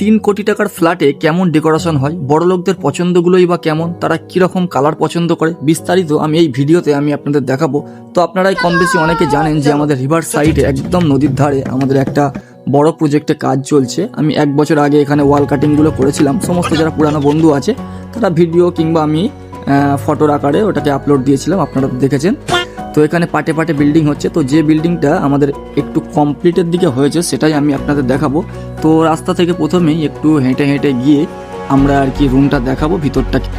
তিন কোটি টাকার ফ্ল্যাটে কেমন ডেকোরেশন হয় বড় লোকদের পছন্দগুলোই বা কেমন, তারা কীরকম কালার পছন্দ করে, বিস্তারিত আমি এই ভিডিওতে আমি আপনাদের দেখাবো। তো আপনারাই কম বেশি অনেকে জানেন যে আমাদের রিভার সাইডে একদম নদীর ধারে আমাদের একটা বড় প্রজেক্টে কাজ চলছে। আমি এক বছর আগে এখানে ওয়াল কাটিংগুলো করেছিলাম, সমস্ত যারা পুরানো বন্ধু আছে, তারা ভিডিও কিংবা আমি ফটোর আকারে ওটাকে আপলোড দিয়েছিলাম, আপনারা দেখেছেন। তো এখানে পাটে পাটে বিল্ডিং হচ্ছে। তো যে বিল্ডিংটা আমাদের একটু কমপ্লিটের দিকে হয়েছে, সেটাই আমি আপনাদের দেখাবো। তো রাস্তা থেকে প্রথমেই একটু হেঁটে হেঁটে গিয়ে আমরা আর কি রুমটা দেখাবো ভিতরটাকে।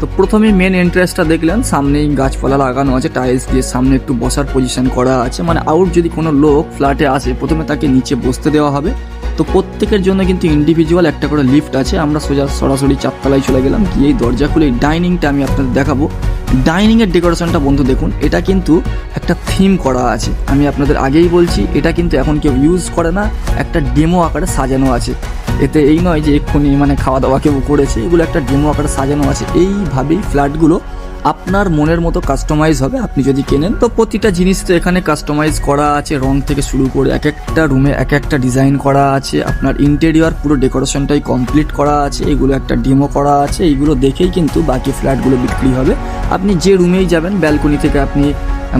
তো প্রথমে মেন এন্ট্রেন্সটা দেখলেন, সামনেই গাছপালা লাগানো আছে টাইলস দিয়ে সামনে একটু বসার পজিশন করা আছে। মানে আউট যদি কোনো লোক ফ্ল্যাটে আসে, প্রথমে তাকে নিচে বসতে দেওয়া হবে। তো প্রত্যেকের জন্য কিন্তু ইন্ডিভিজুয়াল একটা করে লিফট আছে। আমরা সোজা সরাসরি চারতলায় চলে গেলাম গিয়ে এই দরজা খুলে ডাইনিংটা আমি আপনাদের দেখাবো। ডাইনিং এর ডেকোরেশনটা বন্ধু দেখুন, এটা কিন্তু একটা থিম করা আছে। আমি আপনাদের আগেই বলছি, এটা কিন্তু এখন কেউ ইউজ করে না, একটা ডেমো আকারে সাজানো আছে। এতে এই নয় যে এক্ষুনি মানে খাওয়া দাওয়া কেউ করেছে, এগুলো একটা ডেমো আকারে সাজানো আছে। এইভাবেই ফ্ল্যাটগুলো আপনার মনের মতো কাস্টমাইজ হবে, আপনি যদি কেনেন। তো প্রতিটা জিনিস তো এখানে কাস্টমাইজ করা আছে, রং থেকে শুরু করে এক একটা রুমে এক একটা ডিজাইন করা আছে, আপনার ইন্টেরিয়র পুরো ডেকোরেশনটাই কমপ্লিট করা আছে, এগুলো একটা ডেমো করা আছে, এইগুলো দেখেই কিন্তু বাকি ফ্ল্যাটগুলো বিক্রি হবে। আপনি যে রুমেই যাবেন ব্যালকনি থেকে আপনি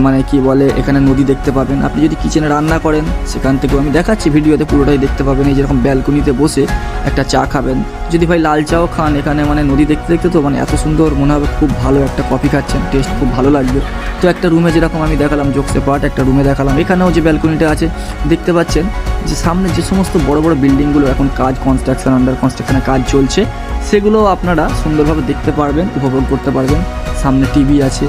মানে কি বলে, এখানে নদী দেখতে পাবেন। আপনি যদি কিচেনে রান্না করেন, সেখান থেকেও আমি দেখাচ্ছি ভিডিওতে, পুরোটাই দেখতে পাবেন। এই যেরকম ব্যালকনিতে বসে একটা চা খাবেন। যদি ভাই লাল চাও খান, এখানে মানে নদী দেখতে দেখতে তো মানে এত সুন্দর, মনে হবে খুব ভালো একটা কফি খাচ্ছেন টেস্ট খুব ভালো লাগবে। তো একটা রুমে যেরকম আমি দেখালাম জোকসে পার্ট একটা রুমে দেখালাম। এখানেও যে ব্যালকনিটা আছে, দেখতে পাচ্ছেন যে সামনে যে সমস্ত বড় বড় বিল্ডিংগুলো এখন কাজ কনস্ট্রাকশন আন্ডার কনস্ট্রাকশনের কাজ চলছে, সেগুলো আপনারা সুন্দরভাবে দেখতে পারবেন, উপভোগ করতে পারবেন। সামনে টিভি আছে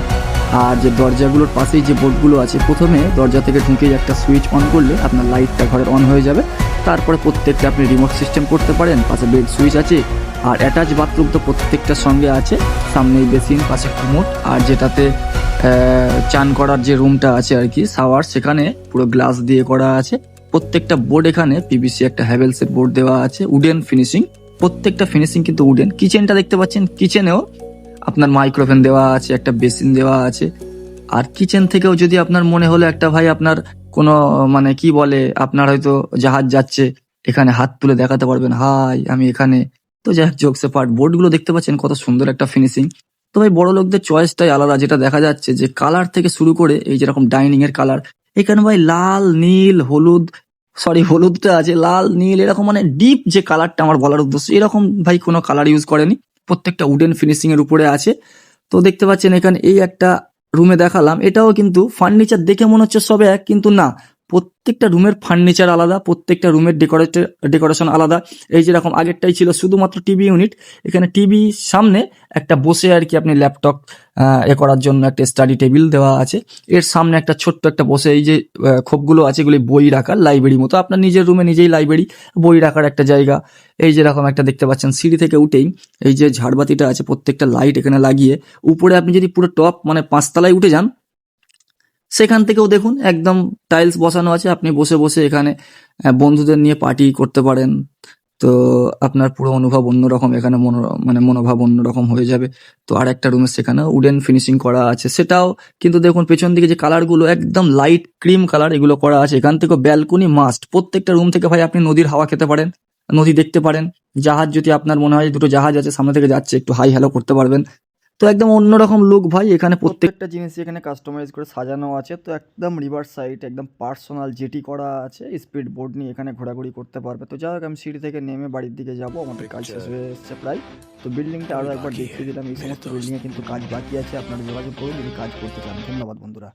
আর যে দরজাগুলোর পাশেই যে বোর্ডগুলো আছে, প্রথমে দরজা থেকে ঢুকে একটা সুইচ অন করলে আপনার লাইটটা ঘরের অন হয়ে যাবে। তারপরে প্রত্যেকটা আপনি রিমোট সিস্টেম করতে পারেন, পাশে বেড সুইচ আছে আর অ্যাটাচ বাথরুম তো প্রত্যেকটার সঙ্গে আছে। সামনেই বেসিন, পাশে কুমোট আর যেটাতে চান করার যে রুমটা আছে আর কি, শাওয়ার, সেখানে পুরো গ্লাস দিয়ে করা আছে। প্রত্যেকটা বোর্ড এখানে পিবিসি একটা হ্যাভেলসের বোর্ড দেওয়া আছে, উডেন ফিনিশিং। প্রত্যেকটা ফিনিশিং কিন্তু উডেন। কিচেনটা দেখতে পাচ্ছেন, কিচেনেও আপনার মাইক্রোফোন দেওয়া আছে, একটা বেসিন দেওয়া আছে। আর কিচেন থেকেও যদি আপনার মনে হলো একটা ভাই আপনার কোনো মানে কি বলে, আপনার হয়তো জাহাজ যাচ্ছে, এখানে হাত তুলে দেখাতে পারবেন, হাই, আমি এখানে। তো যাই হোক জোকসে পার্ট বোর্ডগুলো দেখতে পাচ্ছেন কত সুন্দর একটা ফিনিশিং তো ভাই, বড় লোকদের চয়েসটাই আলাদা, যেটা দেখা যাচ্ছে যে কালার থেকে শুরু করে এই যেরকম ডাইনিং এর কালার এখানে ভাই লাল, নীল, হলুদ সরি হলুদটা আছে, লাল, নীল, এরকম মানে ডিপ যে কালারটা আমার বলার উদ্দেশ্য, এরকম ভাই কোনো কালার ইউজ করেনি। প্রত্যেকটা উডেন ফিনিশিং এর উপরে আছে। তো দেখতে পাচ্ছেন এখানে এই একটা রুমে দেখালাম। এটাও কিন্তু ফার্নিচার দেখে মনে হচ্ছে সবে এক, কিন্তু না। প্রত্যেকটা রুমের ফার্নিচার আলাদা, প্রত্যেকটা রুমের ডেকোরেটর ডেকোরেশন আলাদা। এই যেরকম আগেরটাই ছিল, শুধুমাত্র টিভি ইউনিট এখানে টিভি সামনে একটা বসে আর কি আপনি ল্যাপটপ এ করার জন্য একটা স্টাডি টেবিল দেওয়া আছে। এর সামনে একটা ছোট্ট একটা বসে এই যে খোপগুলো আছে, এগুলি বই রাখার লাইব্রেরি মতো। আপনার নিজের রুমে নিজেই লাইব্রেরি বই রাখার একটা জায়গা। এই যেরকম একটা দেখতে পাচ্ছেন, সিঁড়ি থেকে উঠেই এই যে ঝাড়বাতিটা আছে, প্রত্যেকটা লাইট এখানে লাগিয়ে। উপরে আপনি যদি পুরো টপ মানে পাঁচতলায় উঠে যান সেখান থেকেও দেখুন, একদম টাইলস বসানো আছে, আপনি বসে বসে এখানে বন্ধুদের নিয়ে পার্টি করতে পারেন। তো আপনার পুরো অনুভব অন্যরকম, এখানে মনো মানে মনোভাব অন্যরকম হয়ে যাবে। তো আর একটা রুমে সেখানে উডেন ফিনিশিং করা আছে। সেটাও কিন্তু দেখুন, পেছন দিকে যে কালারগুলো একদম লাইট ক্রিম কালার এগুলো করা আছে। এখান থেকে ব্যালকনি মাস্ট প্রত্যেকটা রুম থেকে ভাই আপনি নদীর হাওয়া খেতে পারেন, নদী দেখতে পারেন। জাহাজ যদি আপনার মনে হয় দুটো জাহাজ আছে, সামনে থেকে যাচ্ছে, একটু হাই হ্যালো করতে পারবেন। তো একদম অন্যরকম লুক ভাই এখানে প্রত্যেকটা জিনিস এখানে কাস্টমাইজ করে সাজানো আছে। তো একদম রিভার সাইড একদম পার্সোনাল জেটি করা আছে স্পিড বোর্ড নিয়ে এখানে ঘোরাঘুরি করতে পারবে। তো যাই হোক আমি সিঁড়ি থেকে নেমে বাড়ির দিকে যাব আমাদের কাজ শেষ হয়ে এসছে প্রায়। তো বিল্ডিংটা আরও একবার দেখিয়ে দিলাম এই সমস্ত বিল্ডিংয়ে কিন্তু কাজ বাকি আছে আপনারা যোগাযোগ করুন যদি কাজ করতে চান। ধন্যবাদ বন্ধুরা।